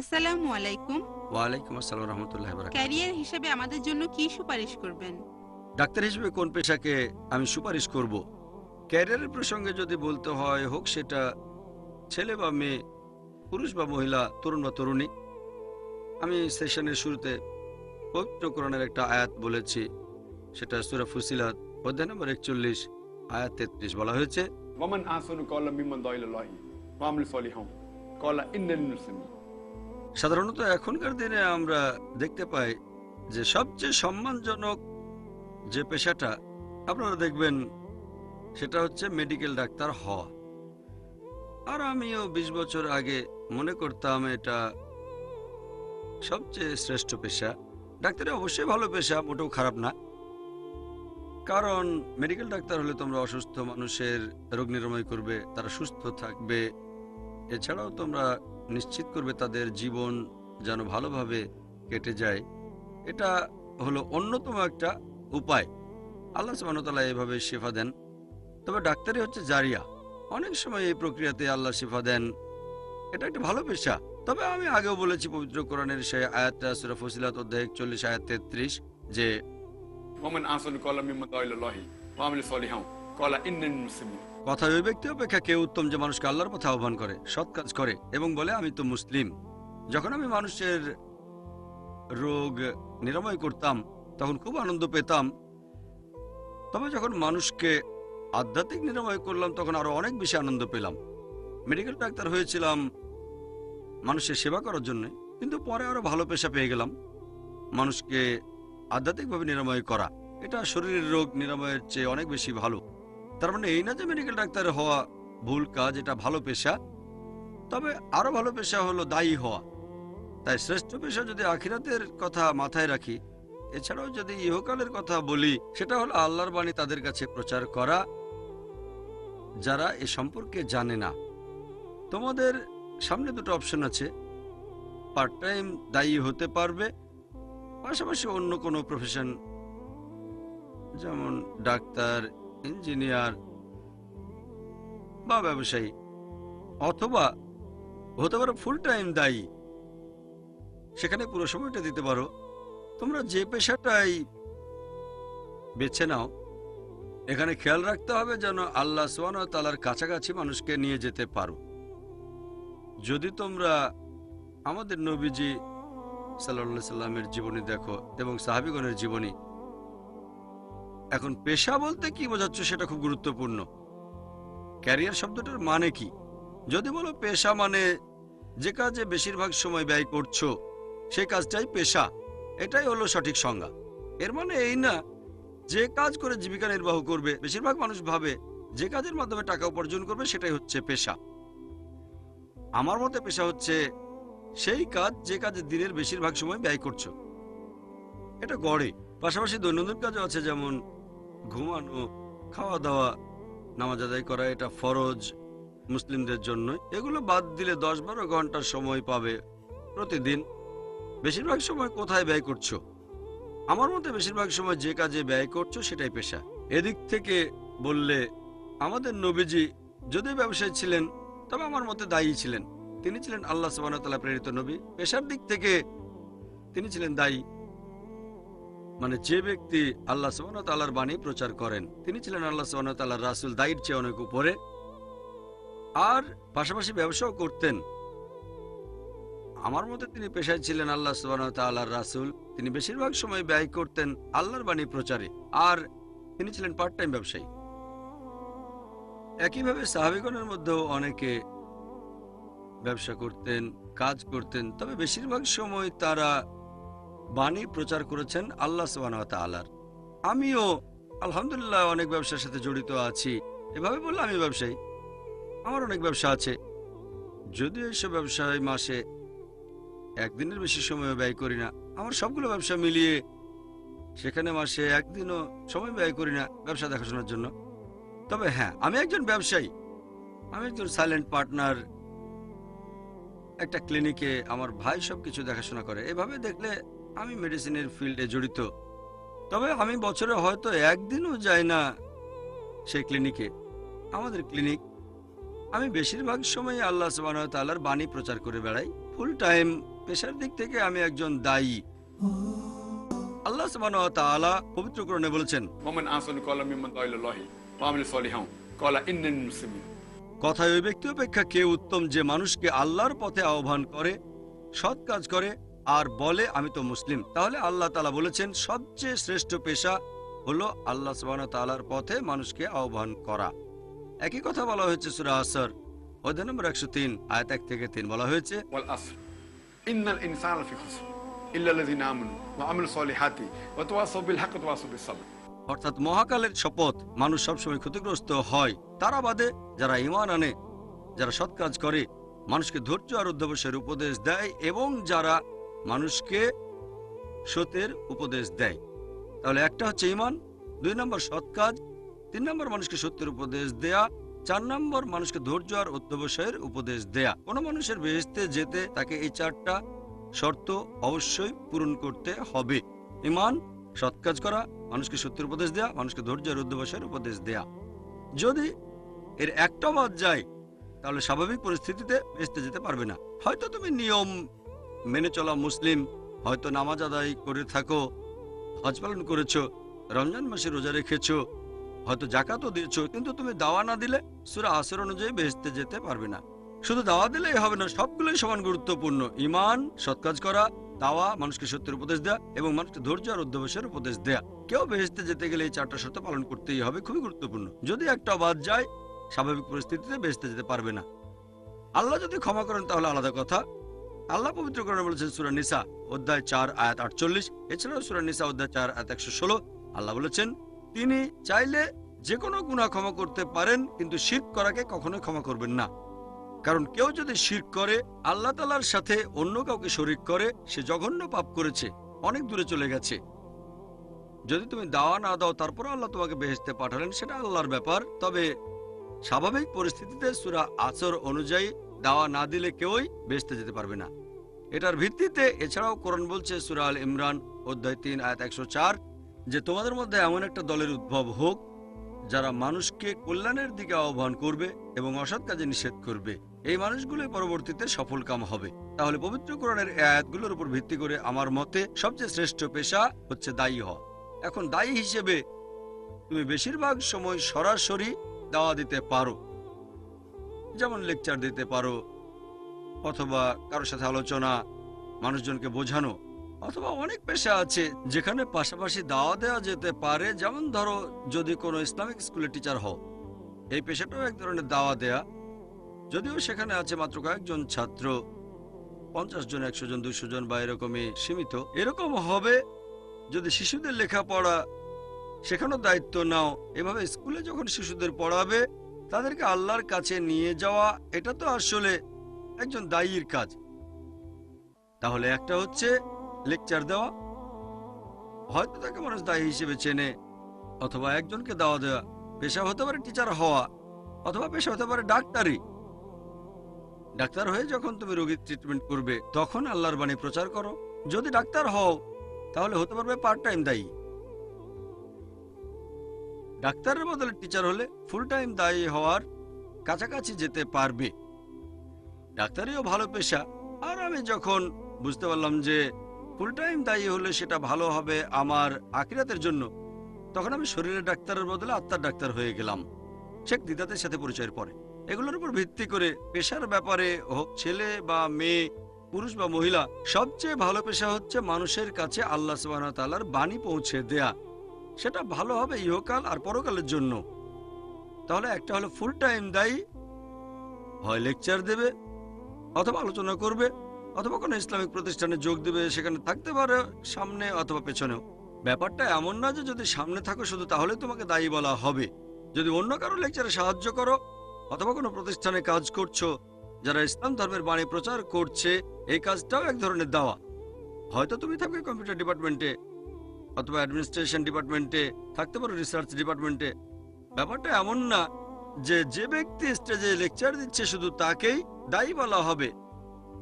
আসসালামু আলাইকুম। আসসালাম ক্যারিয়ার হিসেবে আমাদের জন্য কি সুপারিশ করবেন? ডাক্তার হিসেবে কোন পেশাকে আমি সুপারিশ করব? ক্যারিয়ারের প্রসঙ্গে যদি বলতে হয় হোক সেটা ছেলে বা মেয়ে পুরুষ বা মহিলা তরুণ বা তরুণী। আমি সেশনের শুরুতে পবিত্রকরণের একটা আয়াত বলেছি সেটা সুরা ফুসিলাত অধ্যায় নম্বর একচল্লিশ আয়াত তেত্রিশ বলা হয়েছে। ওমান আসনু কলা মিমন দয়লাহি ওয়ামল সলিহম কলা ইন্নাল সাধারণত এখনকার দিনে আমরা দেখতে পাই যে সবচেয়ে সম্মানজনক যে পেশাটা আপনারা দেখবেন, সেটা হচ্ছে মেডিকেল ডাক্তার হওয়া। আর আমিও ২০ বছর আগে মনে করতাম এটা সবচেয়ে শ্রেষ্ঠ পেশা। ডাক্তারি অবশ্যই ভালো পেশা, মোটেও খারাপ না। কারণ মেডিকেল ডাক্তার হলে তোমরা অসুস্থ মানুষের রোগ নিরাময় করবে, তারা সুস্থ থাকবে। এছাড়াও তোমরা নিশ্চিত করবে তাদের জীবন যেন ভালোভাবে কেটে যায়। এটা হলো অন্যতম একটা উপায়। আল্লাহ সুবাহতাল্লাহ এভাবে শেফা দেন। তবে ডাক্তারি হচ্ছে জারিয়া। অনেক সময় এই প্রক্রিয়াতে আল্লাহ শেফা দেন। এটা একটা ভালো পেশা। তবে আমি আগেও বলেছি পবিত্র কোরআনের সেই আয়াতটা, সুরা ফসিলাত অধ্যায় একচল্লিশ, আয়াত তেত্রিশ, যে কলা কলা ইন্ডিয়ান মুসলিম কথায় ওই ব্যক্তি অপেক্ষা কেউ উত্তম যে মানুষকে আল্লাহর পথে আহ্বান করে, সৎ কাজ করে এবং বলে, আমি তো মুসলিম। যখন আমি মানুষের রোগ নিরাময় করতাম, তখন খুব আনন্দ পেতাম। তবে যখন মানুষকে আধ্যাত্মিক নিরাময় করলাম, তখন আরও অনেক বেশি আনন্দ পেলাম। মেডিকেল ডাক্তার হয়েছিলাম মানুষের সেবা করার জন্যে, কিন্তু পরে আরও ভালো পেশা পেয়ে গেলাম, মানুষকে আধ্যাত্মিকভাবে নিরাময় করা। এটা শরীরের রোগ নিরাময়ের চেয়ে অনেক বেশি ভালো। তার মানে এই না যে মেডিকেল ডাক্তার হওয়া ভুল কাজ, এটা ভালো পেশা। তবে আরও ভালো পেশা হলো দায়ী হওয়া। তাই শ্রেষ্ঠ পেশা যদি আখিরাতের কথা মাথায় রাখি, এছাড়াও যদি ইহকালের কথা বলি, সেটা হলো আল্লাহর বাণী তাদের কাছে প্রচার করা। যারা এ সম্পর্কে জানে না। তোমাদের সামনে দুটো অপশন আছে। পার্ট টাইম দায়ী হতে পারবে, পাশাপাশি অন্য কোনো প্রফেশন যেমন ডাক্তার ইঞ্জিনিয়ার বা ব্যবসায়ী, অথবা হতে পারো ফুল টাইম দায়ী। সেখানে পুরো সময়টা দিতে পারো। তোমরা যে পেশাটাই বেছে নাও, এখানে খেয়াল রাখতে হবে যেন আল্লাহ সোয়ান তালার কাছাকাছি মানুষকে নিয়ে যেতে পারো। যদি তোমরা আমাদের নবীজি সাল্লা সাল্লামের জীবনী দেখো এবং সাহাবিগণের জীবনী এখন পেশা বলতে কি বোঝাচ্ছ সেটা খুব গুরুত্বপূর্ণ। ক্যারিয়ার শব্দটার মানে কি? যদি বলো পেশা মানে যে কাজে বেশিরভাগ সময় ব্যয় করছ সেই কাজটাই পেশা, এটাই হলো সঠিক সংজ্ঞা। এর মানে এই না, যে কাজ করে জীবিকা নির্বাহ করবে, বেশিরভাগ মানুষ ভাবে যে কাজের মাধ্যমে টাকা উপার্জন করবে, সেটাই হচ্ছে পেশা। আমার মতে পেশা হচ্ছে সেই কাজ যে কাজে দিনের বেশিরভাগ সময় ব্যয় করছ। এটা গড়ে। পাশাপাশি দৈনন্দিন কাজও আছে, যেমন ঘুমানো খাওয়া দাওয়া নামাজ আদায় করা, এটা ফরজ মুসলিমদের জন্য। এগুলো বাদ দিলে দশ বারো ঘণ্টার সময় পাবে প্রতিদিন। বেশিরভাগ সময় কোথায় ব্যয় করছ? আমার মতে বেশিরভাগ সময় যে কাজে ব্যয় করছ সেটাই পেশা। এদিক থেকে বললে, আমাদের নবীজি যদি ব্যবসায়ী ছিলেন, তবে আমার মতে দায়ী ছিলেন। তিনি ছিলেন আল্লাহ সুবাহতাল্লাহ প্রেরিত নবী। পেশার দিক থেকে তিনি ছিলেন দায়ী। মানে যে ব্যক্তি আল্লাহ সুবাহতাল্লাহর বাণী প্রচার করেন, তিনি ছিলেন আল্লাহ সুবাহতাল্লাহ রাসুল, দায়ীর চেয়ে অনেক উপরে। আর পাশাপাশি ব্যবসাও করতেন। আমার মতে তিনি পেশায় ছিলেন আল্লাহ সুবাহতাল্লাহর রাসুল, তিনি বেশিরভাগ সময় ব্যয় করতেন আল্লাহর বাণী প্রচারে, আর তিনি ছিলেন পার্ট টাইম ব্যবসায়ী। একইভাবে সাহাবিগণের মধ্যেও অনেকে ব্যবসা করতেন, কাজ করতেন, তবে বেশিরভাগ সময় তারা বাণী প্রচার করেছেন আল্লাহ আলার আমিও আলহামদুলিল্লাহ অনেক ব্যবসার সাথে জড়িত আছি। এভাবে বললে আমি ব্যবসায়ী। আমার অনেক ব্যবসা আছে। যদিও এইসব ব্যবসায় মাসে একদিনের বেশি সময় ব্যয় করি না। আমার সবগুলো ব্যবসা মিলিয়ে সেখানে মাসে একদিনও সময় ব্যয় করি না ব্যবসা দেখাশোনার জন্য। তবে হ্যাঁ আমি একজন ব্যবসায়ী। আমি একজন সাইলেন্ট পার্টনার একটা ক্লিনিকে আমার ভাই সব কিছু দেখাশোনা করে। এভাবে দেখলে আমি মেডিসিনের ফিল্ডে জড়িত। তবে আমি বছরে হয়তো একদিনও যাই না সেই ক্লিনিকে আমাদের ক্লিনিক আমি বেশিরভাগ সময় আল্লাহ সুবাহর বাণী প্রচার করে বেড়াই। ফুল টাইম পেশার দিক থেকে আমি একজন দায়ী। আল্লাহ সুবাহ পবিত্র করণে বলেছেন কথায় ওই ব্যক্তি অপেক্ষা কে উত্তম যে মানুষকে আল্লাহর পথে আহ্বান করে সৎ কাজ করে আর বলে আমি তো মুসলিম। তাহলে আল্লাহ তালা বলেছেন সবচেয়ে শ্রেষ্ঠ পেশা হলো আল্লাহ সুবাহ তালার পথে মানুষকে আহ্বান করা। একই কথা বলা হয়েছে সুরা আসর অধ্যায় নম্বর একশো তিন আয়াত এক থেকে তিন বলা হয়েছে অর্থাৎ মহাকালের শপথ মানুষ সবসময় ক্ষতিগ্রস্ত হয়। তারা বাদে যারা ইমান আনে যারা সৎ কাজ করে মানুষকে ধৈর্য আর অধ্যবসের উপদেশ দেয় এবং যারা মানুষকে সত্যের উপদেশ দেয়। তাহলে একটা হচ্ছে ইমান দুই নম্বর সৎ কাজ, তিন নম্বর মানুষকে সত্যের উপদেশ দেয়া, চার নম্বর মানুষকে ধৈর্য আর অধ্যবসায়ের উপদেশ দেয়া। কোনো মানুষের বেহেস্তে যেতে তাকে এই চারটা শর্ত অবশ্যই পূরণ করতে হবে। ইমান সৎ কাজ করা, মানুষকে সত্যের উপদেশ দেয়া, মানুষকে ধৈর্য আর অধ্যবসায়ের উপদেশ দেয়া। যদি এর একটা বাদ যায়, তাহলে স্বাভাবিক পরিস্থিতিতে বেঁচতে যেতে পারবে না। হয়তো তুমি নিয়ম মেনে চলা মুসলিম, হয়তো নামাজ আদায় করে থাকো, হজ পালন করেছ, রমজান মাসে রোজা রেখেছো, হয়তো জাকাতও দিয়েছ, কিন্তু তুমি দাওয়া না দিলে সুরা আসর অনুযায়ী বেহেস্তে যেতে পারবে না। শুধু দাওয়া দিলেই হবে না, সবগুলোই সমান গুরুত্বপূর্ণ। ইমান সৎ কাজ করা, দাওয়া, মানুষকে সত্যের উপদেশ দেয়া এবং মানুষকে ধৈর্য আর অধ্যবসায়ের উপদেশ দেয়া। কেউ বেহেস্তে যেতে গেলে এই চারটা শর্ত পালন করতেই হবে, খুবই গুরুত্বপূর্ণ। যদি একটা বাদ যায়, স্বাভাবিক পরিস্থিতিতে বেহেস্তে যেতে পারবে না। আল্লাহ যদি ক্ষমা করেন তাহলে আলাদা কথা। আল্লাহ পবিত্র করেন বলেছেন, সুরা নিসা, অধ্যায় চার, আয়াত আটচল্লিশ। এছাড়াও সুরা নিসা, অধ্যায় চার, আয়াত একশো ষোলো। আল্লাহ বলেছেন, তিনি চাইলে যে কোনো গুণা ক্ষমা করতে পারেন, কিন্তু শির করাকে কখনোই ক্ষমা করবেন না। কারণ কেউ যদি শির করে, আল্লাহ তালার সাথে অন্য কাউকে শরিক করে, সে জঘন্য পাপ করেছে, অনেক দূরে চলে গেছে। যদি তুমি দাওয়া না দাও তারপর আল্লাহ তোমাকে বেহেস্তে পাঠালেন, সেটা আল্লাহর ব্যাপার। তবে স্বাভাবিক পরিস্থিতিতে সুরা আচর অনুযায়ী দাওয়া না দিলে কেউই বেহেস্তে যেতে পারবে না। এটার ভিত্তিতে এছাড়াও কোরআন বলছে, সুরা আল ইমরান, অধ্যায় তিন, আয়াত একশো চার, যে তোমাদের মধ্যে এমন একটা দলের উদ্ভব হোক, যারা মানুষকে কল্যাণের দিকে আহ্বান করবে এবং অসৎ কাজে নিষেধ করবে, এই মানুষগুলোই পরবর্তীতে সফল কাম হবে। তাহলে পবিত্র কোরআনের আয়াতগুলোর উপর ভিত্তি করে আমার মতে সবচেয়ে শ্রেষ্ঠ পেশা হচ্ছে দায়ী হওয়া। এখন দায়ী হিসেবে তুমি বেশিরভাগ সময় সরাসরি দাওয়া দিতে পারো। যেমন লেকচার দিতে পারো, অথবা কারোর সাথে আলোচনা, মানুষজনকে বোঝানো, অথবা অনেক পেশা আছে যেখানে পাশাপাশি দাওয়া দেওয়া যেতে পারে। যেমন ধরো, যদি কোনো ইসলামিক স্কুলের টিচার হও, এই পেশাটাও এক ধরনের দাওয়া দেয়া। যদিও সেখানে আছে মাত্র কয়েকজন ছাত্র, পঞ্চাশ জন, একশো জন দুশো জন বা এরকমই সীমিত। এরকম হবে যদি শিশুদের লেখাপড়া সেখানেও দায়িত্ব নাও। এভাবে স্কুলে যখন শিশুদের পড়াবে তাদেরকে আল্লাহর কাছে নিয়ে যাওয়া, এটা তো আসলে একজন দায়ীর কাজ। তাহলে একটা হচ্ছে লেকচার দেওয়া। হয়তো তাকে মানুষ দায়ী হিসেবে চেনে, অথবা একজনকে দাওয়া দেওয়া। পেশা হতে পারে টিচার হওয়া, অথবা পেশা হতে পারে ডাক্তারি ডাক্তার হয়ে যখন তুমি রোগীর ট্রিটমেন্ট করবে, তখন আল্লাহর বাণী প্রচার করো। যদি ডাক্তার হও, তাহলে হতে পারবে পার্ট টাইম দায়ী। ডাক্তারের বদলে টিচার হলে ফুল টাইম দায়ী হওয়ার কাছাকাছি যেতে পারবে। ডাক্তারিও ভালো পেশা। আর আমি যখন বুঝতে পারলাম যে ফুল টাইম দায়ী হলে সেটা ভালো হবে আমার আকিরাতের জন্য, তখন আমি শরীরের ডাক্তারের বদলে আত্মার ডাক্তার হয়ে গেলাম। শেখ দিদাতের সাথে পরিচয়ের পরে। এগুলোর উপর ভিত্তি করে পেশার ব্যাপারে হোক ছেলে বা মেয়ে, পুরুষ বা মহিলা, সবচেয়ে ভালো পেশা হচ্ছে মানুষের কাছে আল্লাহ সুবাহ তাল্লার বাণী পৌঁছে দেয়া। সেটা ভালো হবে ইহকাল আর পরকালের জন্য। তাহলে একটা হলো ফুল টাইম দায়ী, হয় লেকচার দেবে, অথবা আলোচনা করবে, অথবা কোনো ইসলামিক প্রতিষ্ঠানে যোগ দেবে, সেখানে থাকতে পারে সামনে অথবা পেছনেও। ব্যাপারটা এমন না যে যদি সামনে থাকো শুধু তাহলে তোমাকে দায়ী বলা হবে। যদি অন্য কারও লেকচারে সাহায্য করো, অথবা কোনো প্রতিষ্ঠানে কাজ করছ, যারা ইসলাম ধর্মের বাণী প্রচার করছে, এই কাজটাও এক ধরনের দাওয়া। হয়তো তুমি থাকবে কম্পিউটার ডিপার্টমেন্টে অথবা অ্যাডমিনিস্ট্রেশন ডিপার্টমেন্টে থাকতে পারো রিসার্চ ডিপার্টমেন্টে ব্যাপারটা এমন না যে যে ব্যক্তি স্টেজে লেকচার দিচ্ছে শুধু তাকেই দায়ী বলা হবে।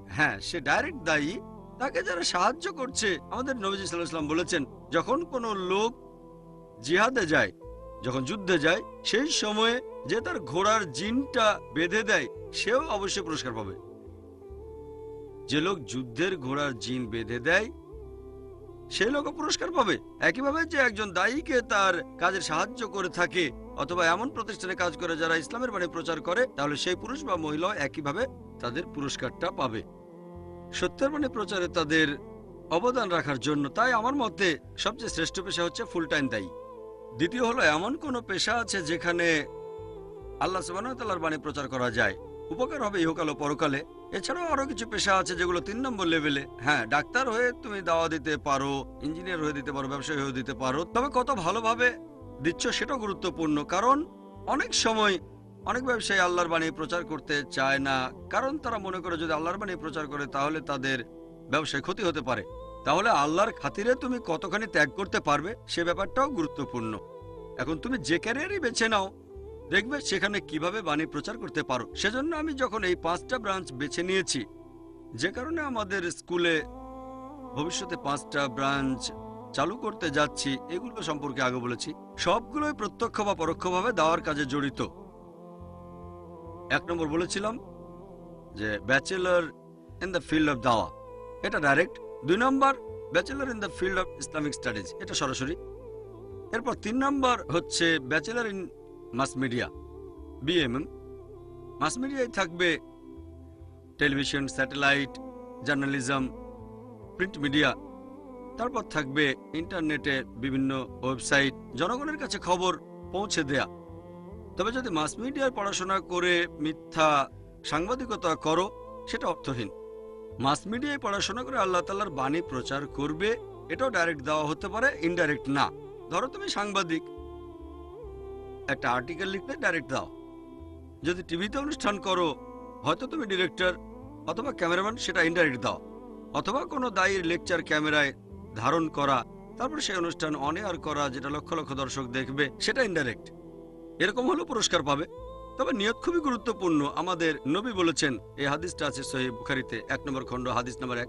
হ্যাঁ সে ডাইরেক্ট দায়ী। তাকে যারা সাহায্য করছে, আমাদের নবীজি সাল্লাহ সাল্লাম বলেছেন, যখন কোনো লোক জিহাদে যায়, যখন যুদ্ধে যায়, সেই সময়ে যে তার ঘোড়ার জিনটা বেঁধে দেয়, সেও অবশ্যই পুরস্কার পাবে। যে লোক যুদ্ধের ঘোড়ার জিন বেঁধে দেয় সেই লোকও পুরস্কার পাবে। একইভাবে যে একজন দায়ীকে তার কাজের সাহায্য করে থাকে, অথবা এমন প্রতিষ্ঠানে কাজ করে যারা ইসলামের বাণী প্রচার করে, তাহলে সেই পুরুষ বা মহিলা একইভাবে তাদের পুরস্কারটা পাবে। সত্যের বাণী প্রচারে তাদের অবদান রাখার জন্য তাই আমার মতে সবচেয়ে শ্রেষ্ঠ পেশা হচ্ছে ফুল টাইম দায়ী। দ্বিতীয় হলো, এমন কোনো পেশা আছে যেখানে আল্লাহ সুবাহতাল্লাহর বাণী প্রচার করা যায়? উপকার হবে ইহকাল ও পরকালে। এছাড়াও আরও কিছু পেশা আছে যেগুলো তিন নম্বর লেভেলে। হ্যাঁ ডাক্তার হয়ে তুমি দাওয়া দিতে পারো ইঞ্জিনিয়ার হয়ে দিতে পারো, ব্যবসায়ী হয়ে দিতে পারো। তবে কত ভালোভাবে দিচ্ছ সেটাও গুরুত্বপূর্ণ। কারণ অনেক সময় অনেক ব্যবসায়ী আল্লাহর বাণী প্রচার করতে চায় না। কারণ তারা মনে করে যদি আল্লাহর বাণী প্রচার করে তাহলে তাদের ব্যবসায় ক্ষতি হতে পারে। তাহলে আল্লাহর খাতিরে তুমি কতখানি ত্যাগ করতে পারবে সে ব্যাপারটাও গুরুত্বপূর্ণ। এখন তুমি যে ক্যারিয়ারই বেছে নাও দেখবে সেখানে কীভাবে বাণী প্রচার করতে পারো। সেজন্য আমি যখন এই পাঁচটা ব্রাঞ্চ বেছে নিয়েছি, যে কারণে আমাদের স্কুলে ভবিষ্যতে পাঁচটা ব্রাঞ্চ চালু করতে যাচ্ছি, এগুলো সম্পর্কে আগে বলেছি। সবগুলোই প্রত্যক্ষ বা পরোক্ষভাবে দাওয়ার কাজে জড়িত। এক নম্বর বলেছিলাম যে bachelor in the field of দাওয়া এটা ডাইরেক্ট দুই নম্বর bachelor in the field of Islamic studies এটা সরাসরি। এরপর তিন নম্বর হচ্ছে bachelor in mass media BMM mass মিডিয়ায় থাকবে television, satellite, journalism, print media. তারপর থাকবে ইন্টারনেটে বিভিন্ন ওয়েবসাইট, জনগণের কাছে খবর পৌঁছে দেয়া। তবে যদি মাস মিডিয়ার পড়াশোনা করে মিথ্যা সাংবাদিকতা করো, সেটা অর্থহীন। মাস মিডিয়ায় পড়াশোনা করে আল্লাহ তাল্লার বাণী প্রচার করবে, এটাও ডাইরেক্ট দেওয়া হতে পারে ইনডাইরেক্ট না। ধরো তুমি সাংবাদিক একটা আর্টিকেল লিখলে ডাইরেক্ট দাও। যদি টিভিতে অনুষ্ঠান করো হয়তো তুমি ডিরেক্টর অথবা ক্যামেরাম্যান সেটা ইনডাইরেক্ট দাও। অথবা কোনো দায়ীর লেকচার ক্যামেরায় ধারণ করা তারপর সেই অনুষ্ঠান অন এয়ার করা যেটা লক্ষ লক্ষ দর্শক দেখবে সেটা ইনডাইরেক্ট এরকম হলেও পুরস্কার পাবে। তবে নিয়ত খুবই গুরুত্বপূর্ণ। আমাদের নবী বলেছেন এই হাদিসটা আছে সহি বুখারিতে এক নম্বর খণ্ড হাদিস নম্বর এক।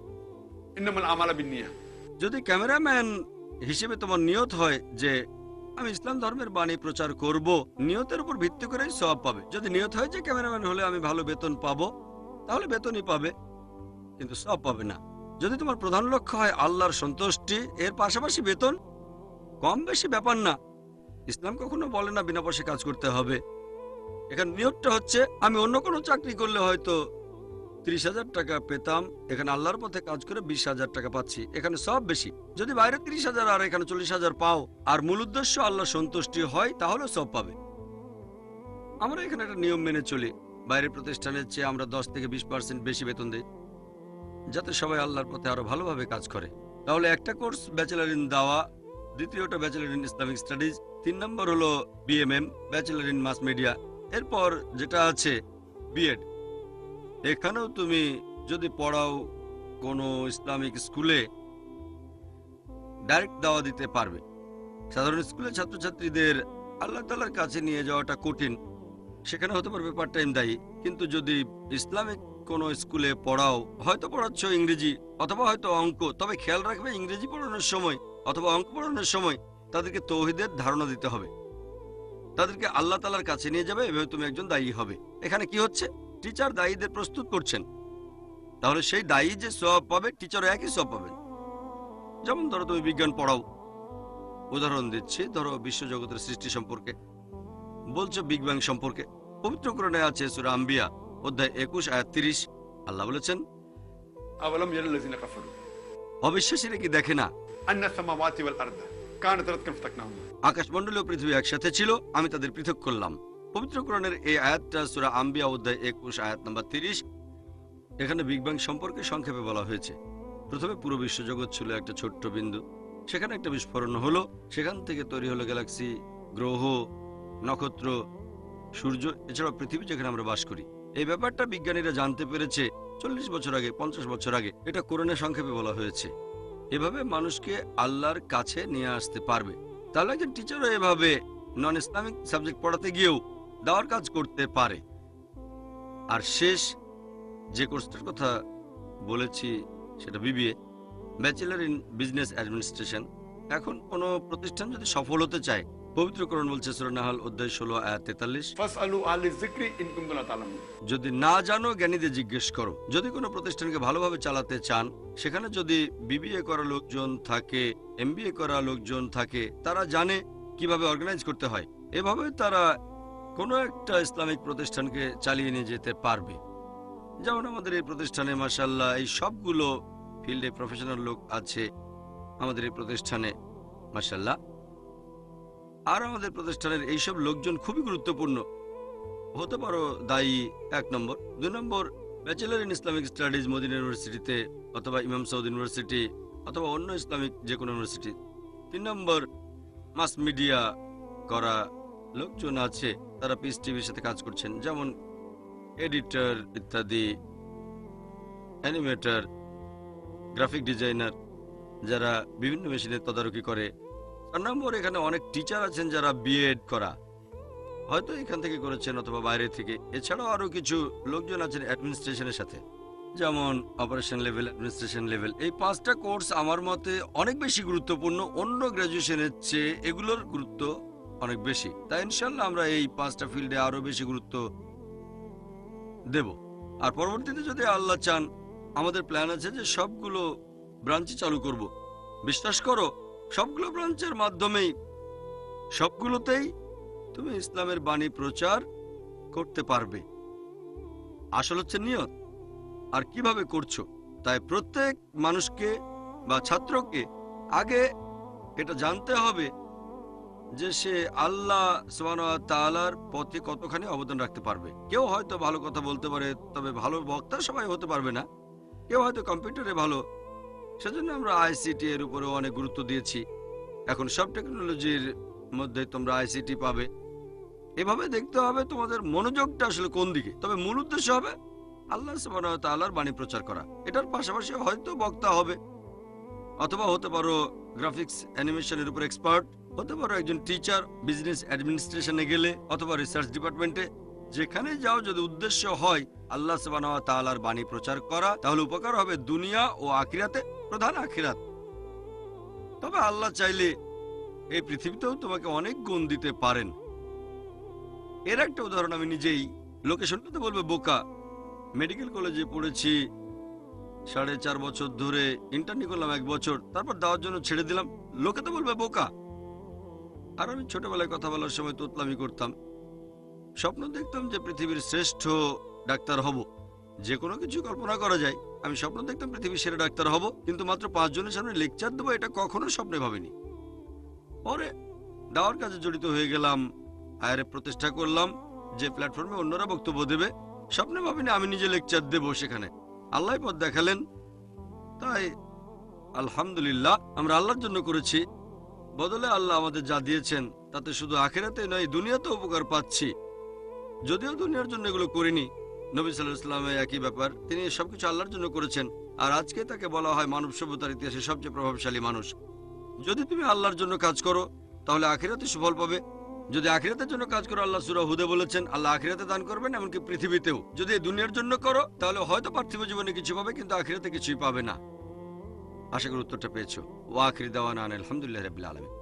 যদি ক্যামেরাম্যান হিসেবে তোমার নিয়ত হয় যে আমি ইসলাম ধর্মের বাণী প্রচার করব। নিয়তের উপর ভিত্তি করেই সব পাবে। যদি নিয়ত হয় যে ক্যামেরাম্যান হলে আমি ভালো বেতন পাবো, তাহলে বেতনই পাবে, কিন্তু সব পাবে না। যদি তোমার প্রধান লক্ষ্য হয় আল্লাহর সন্তুষ্টি, এর পাশাপাশি বেতন, কম বেশি ব্যাপার না। ইসলাম কখনো বলে না বিনা পয়সা কাজ করতে হবে। এখানে নিয়তটা হচ্ছে, আমি অন্য কোনো চাকরি করলে হয়তো ত্রিশ হাজার টাকা পেতাম, এখানে আল্লাহর পথে কাজ করে বিশ হাজার টাকা পাচ্ছি। এখানে সব বেশি। যদি বাইরে ত্রিশ হাজার আর এখানে চল্লিশ হাজার পাও, আর মূল উদ্দেশ্য আল্লাহ সন্তুষ্টি হয়, তাহলে সব পাবে। আমরা এখানে একটা নিয়ম মেনে চলি। বাইরের প্রতিষ্ঠানের চেয়ে আমরা দশ থেকে বিশ পার্সেন্ট বেশি বেতন দিই, যাতে সবাই আল্লাহর পথে আরও ভালোভাবে কাজ করে। তাহলে একটা কোর্স ব্যাচেলার ইন দাওয়া, দ্বিতীয়টা ব্যাচেলার ইন ইসলামিক স্টাডিজ, তিন নম্বর হলো BMM bachelor in mass media. এরপর যেটা আছে বিএড এখানেও তুমি যদি পড়াও কোনো ইসলামিক স্কুলে ডাইরেক্ট দাওয়া দিতে পারবে। সাধারণ স্কুলের ছাত্রছাত্রীদের আল্লাহ তালার কাছে নিয়ে যাওয়াটা কঠিন। সেখানে হতে পারবে পার্ট টাইম দায়ী কিন্তু যদি ইসলামিক কোনো স্কুলে পড়াও, হয়তো পড়াচ্ছ ইংরেজি অথবা হয়তো অঙ্ক, তবে খেয়াল রাখবে ইংরেজি পড়ানোর সময় অথবা অঙ্ক পড়ানোর সময় তাদেরকে তৌহিদের ধারণা দিতে হবে। তাদেরকে আল্লাহ তালার কাছে নিয়ে যাবে এভাবে তুমি একজন দায়ী হবে। এখানে কি হচ্ছে? টিচার দায়ীদের প্রস্তুত করছেন। তাহলে সেই দায়ী যে সব পাবে টিচারও একই সব পাবেন যেমন ধরো তুমি বিজ্ঞান পড়াও। উদাহরণ দিচ্ছি ধরো বিশ্বজগতের সৃষ্টি সম্পর্কে। বলছো বিগ ব্যাং সম্পর্কে। পবিত্র পবিত্রকরণে আছে সুরা আম্বিয়া অধ্যায় একুশ আয়াত তিরিশ। আল্লাহ বলেছেন অবিশ্বাসীরা কি দেখে না? আকাশমন্ডলীয় পৃথিবী একসাথে ছিল আমি তাদের পৃথক করলাম। পবিত্র কোরআনের এই আয়াতটা সুরা আম্বিয়া অধ্যায় একুশ, আয়াত নাম্বার তিরিশ, এখানে বিগ ব্যাং সম্পর্কে সংক্ষেপে বলা হয়েছে। প্রথমে পুরো বিশ্বজগৎ ছিল একটা ছোট্ট বিন্দু। সেখানে একটা বিস্ফোরণ হলো। সেখান থেকে তৈরি হলো গ্যালাক্সি, গ্রহ, নক্ষত্র, সূর্য, এছাড়াও পৃথিবী যেখানে আমরা বাস করি। এই ব্যাপারটা বিজ্ঞানীরা জানতে পেরেছে চল্লিশ বছর আগে, পঞ্চাশ বছর আগে। এটা কোরআনে সংক্ষেপে বলা হয়েছে। এভাবে মানুষকে আল্লাহর কাছে নিয়ে আসতে পারবে। তাহলে একজন টিচারও এভাবে নন ইসলামিক সাবজেক্ট পড়াতে গিয়েও দাওয়ার কাজ করতে পারে। আর শেষ যে কোর্সটার কথা বলেছি সেটা BBA bachelor in business administration. এখন কোনো প্রতিষ্ঠান যদি সফল হতে চায় পবিত্রকরণ বলছে সুরনাহাল অধ্যায় ষোলো আয়াত তেতাল্লিশ। যদি না জানো জ্ঞানীদের জিজ্ঞেস করো। যদি কোনো প্রতিষ্ঠানকে ভালোভাবে চালাতে চান সেখানে যদি বিবিএ করা লোকজন থাকে এমবিএ করা লোকজন থাকে তারা জানে কীভাবে অর্গানাইজ করতে হয়। এভাবে তারা কোনো একটা ইসলামিক প্রতিষ্ঠানকে চালিয়ে নিয়ে যেতে পারবে। যেমন আমাদের এই প্রতিষ্ঠানে মাসাল্লাহ এই সবগুলো ফিল্ডে প্রফেশনাল লোক আছে আমাদের এই প্রতিষ্ঠানে মাসাল্লাহ আর আমাদের প্রতিষ্ঠানের এইসব লোকজন খুবই গুরুত্বপূর্ণ। হতে পারো দায়ী এক নম্বর। দুই নম্বর bachelor in Islamic studies Medina ইউনিভার্সিটিতে অথবা ইমাম সৌদ ইউনিভার্সিটি অথবা অন্য ইসলামিক যে কোনো ইউনিভার্সিটি তিন নম্বর মাস মিডিয়া করা লোকজন আছে। তারা পিস টিভির সাথে কাজ করছেন। যেমন এডিটর ইত্যাদি, অ্যানিমেটর, গ্রাফিক ডিজাইনার যারা বিভিন্ন মেশিনের তদারকি করে। চার নম্বর এখানে অনেক টিচার আছেন যারা বিএড করা। হয়তো এখান থেকে করেছেন অথবা বাইরে থেকে। এছাড়াও আরও কিছু লোকজন আছেন অ্যাডমিনিস্ট্রেশনের সাথে। যেমন অপারেশন লেভেল অ্যাডমিনিস্ট্রেশন লেভেল এই পাঁচটা কোর্স আমার মতে অনেক বেশি গুরুত্বপূর্ণ। অন্য গ্র্যাজুয়েশনের চেয়ে এগুলোর গুরুত্ব অনেক বেশি। তাই ইনশাল্লাহ আমরা এই পাঁচটা ফিল্ডে আরও বেশি গুরুত্ব দেব। আর পরবর্তীতে যদি আল্লাহ চান, আমাদের প্ল্যান আছে যে সবগুলো ব্রাঞ্চে চালু করব। বিশ্বাস করো, সবগুলো ব্রাঞ্চের মাধ্যমেই সবগুলোতেই তুমি ইসলামের বাণী প্রচার করতে পারবে। আসল হচ্ছে নিয়ত। আর কীভাবে করছ? তাই প্রত্যেক মানুষকে বা ছাত্রকে আগে এটা জানতে হবে যে সে আল্লাহ তালার পথে কতখানি অবদান রাখতে পারবে। কেউ হয়তো ভালো কথা বলতে পারে, তবে ভালো বক্তা সবাই হতে পারবে না। কেউ হয়তো কম্পিউটারে ভালো। সেজন্য আমরা আইসিটি এর উপরেও অনেক গুরুত্ব দিয়েছি। এখন সব টেকনোলজির মধ্যে তোমরা আইসিটি পাবে। এভাবে দেখতে হবে তোমাদের মনোযোগটা আসলে কোন দিকে। তবে মূল উদ্দেশ্য হবে আল্লাহ তাআলার বাণী প্রচার করা। এটার পাশাপাশি হয়তো বক্তা হবে। অথবা হতে পারো গ্রাফিক্স অ্যানিমেশনের উপর এক্সপার্ট হতে পারো একজন টিচার বিজনেস অ্যাডমিনিস্ট্রেশনে গেলে অথবা রিসার্চ ডিপার্টমেন্টে যেখানে যাও যদি উদ্দেশ্য হয় আল্লাহ সুবাহ তাআলার বাণী প্রচার করা, তাহলে উপকার হবে দুনিয়া ও আখিরাতে প্রধান আখিরাত। তবে আল্লাহ চাইলে এই পৃথিবীতেও তোমাকে অনেক গুণ দিতে পারেন। এর একটা উদাহরণ আমি নিজেই লোকে শুনলে তো বলবে বোকা। মেডিকেল কলেজে পড়েছি, সাড়ে চার বছর ধরে ইন্টার্নি করলাম এক বছর, তারপর দেওয়ার জন্য ছেড়ে দিলাম, লোকে তো বলবে বোকা। আর আমি ছোটবেলায় কথা বলার সময় তোতলামি করতাম। স্বপ্ন দেখতাম যে পৃথিবীর শ্রেষ্ঠ ডাক্তার হব। যে কোনো কিছু কল্পনা করা যায়। আমি স্বপ্ন দেখতাম পৃথিবীর সেরা ডাক্তার হব, কিন্তু মাত্র পাঁচজনের সামনে লেকচার দেবো এটা কখনো স্বপ্নে ভাবিনি। পরে দাওয়ার কাজে জড়িত হয়ে গেলাম, আয়ারে প্রতিষ্ঠা করলাম, যে প্ল্যাটফর্মে অন্যরা বক্তব্য দেবে। স্বপ্নে ভাবিনি আমি নিজে লেকচার দেবো সেখানে। আল্লাহ পথ দেখালেন। তাই আলহামদুলিল্লাহ, আমরা আল্লাহর জন্য করেছি। বদলে আল্লাহ আমাদের যা দিয়েছেন, তাতে শুধু আখেরাতে নয় দুনিয়াতে উপকার পাচ্ছি। যদিও দুনিয়ার জন্য এগুলো করিনি, নবী সাল্লাহ ইসলামে একই ব্যাপার, তিনি সবকিছু আল্লাহর জন্য করেছেন, আর আজকে তাকে বলা হয় মানব সভ্যতার ইতিহাসে সবচেয়ে প্রভাবশালী মানুষ। যদি তুমি আল্লাহর জন্য কাজ করো, তাহলে আখিরাতে সুফল পাবে। যদি আখিরাতের জন্য কাজ করো, আল্লাহ সুরা হুদে বলেছেন, আল্লাহ আখিরাতে দান করবেন, এমনকি পৃথিবীতেও। যদি দুনিয়ার জন্য করো, তাহলে হয়তো পার্থিব জীবনে কিছু পাবে, কিন্তু আখিরাতে কিছুই পাবে না। আশা করি উত্তরটা পেয়েছ। ওয়াকির দেওয়ান আলহামদুলিল্লাহ রবিল আলমী